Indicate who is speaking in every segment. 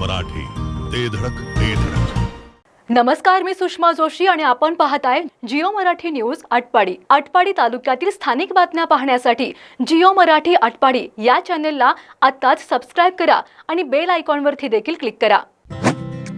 Speaker 1: मराठी. ते धडक ते धडक.
Speaker 2: नमस्कार मी सुषमा जोशी आणि आपण पाहताय जिओ मराठी न्यूज आटपाडी. आटपाडी तालुक्यातील स्थानिक बातम्या पाहण्यासाठी जिओ मराठी आटपाडी या चॅनेलला आत्ताच सबस्क्राईब करा आणि बेल आयकॉनवरती देखील क्लिक करा.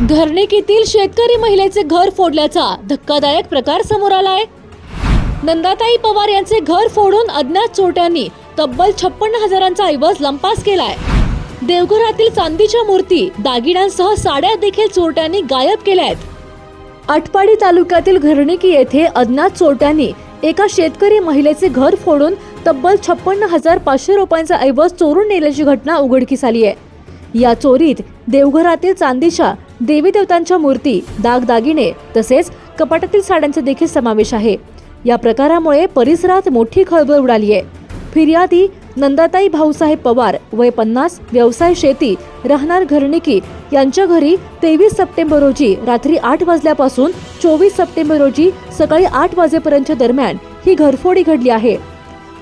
Speaker 3: घरणिकीतील शेतकरी महिलेचे घर फोडल्याचा धक्कादायक प्रकार समोर आलाय. नंदाताई पवार यांचे घर फोडून अज्ञात चोरट्यांनी तब्बल छप्पन्न हजारांचा ऐवज लंपास केलाय. देवघरातील चांदीच्या मूर्ती दागिन्यांसह साड्या देखील चोरट्यांनी गायब केल्या आहेत आटपाडी तालुक्यातील घरणिकी येथे अज्ञात चोरट्यांनी एका शेतकरी महिलेचे घर फोडून तब्बल छप्पन्न हजार पाचशे रुपयांचा ऐवज चोरून नेल्याची घटना उघडकीस आली आहे या चोरीत देवघरातील चांदीच्या देवी देवतांच्या मूर्ती दागदागिने तसेच कपाटातील साड्यांचा देखील समावेश आहे. या प्रकारामुळे परिसरात मोठी खळबळ उडाली आहे. फिर्यादी नंदाताई भाऊसाहेब पवार वय पन्नास व्यवसाय शेती राहणार घरणिकी यांच्या घरी तेवीस सप्टेंबर रोजी रात्री आठ वाजल्यापासून चोवीस सप्टेंबर रोजी सकाळी आठ वाजेपर्यंतच्या दरम्यान ही घरफोडी घडली आहे.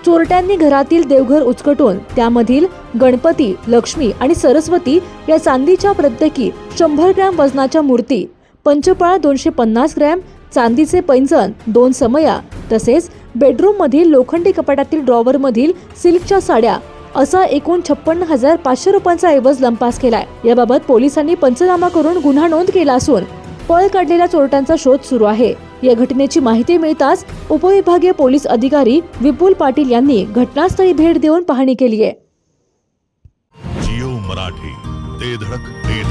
Speaker 3: चोरट्यांनी घरातील देवघर उचकटून त्यामधील गणपती लक्ष्मी आणि सरस्वती या चांदीच्या प्रत्येकी शंभर ग्रॅम वजनाच्या मूर्ती पंचपळा दोनशे पन्नास ग्रॅम चांदीचे पैंजण दोन समया तसेच बेडरूममधील लोखंडी कपाटातील ड्रॉवरमधील सिल्कच्या साड्या असा एकूण छप्पन्न हजार पाचशे रुपयांचा ऐवज लंपास केलाय. याबाबत पोलिसांनी पंचनामा करून गुन्हा नोंद केला असून पळ काढलेल्या चोरट्यांचा शोध सुरू आहे. या घटनेची माहिती मिळताच उपविभागीय पोलीस अधिकारी विपुल पाटील यांनी घटनास्थळी भेट देऊन पाहणी केली आहे.
Speaker 1: जिओ मराठी ते धडक ते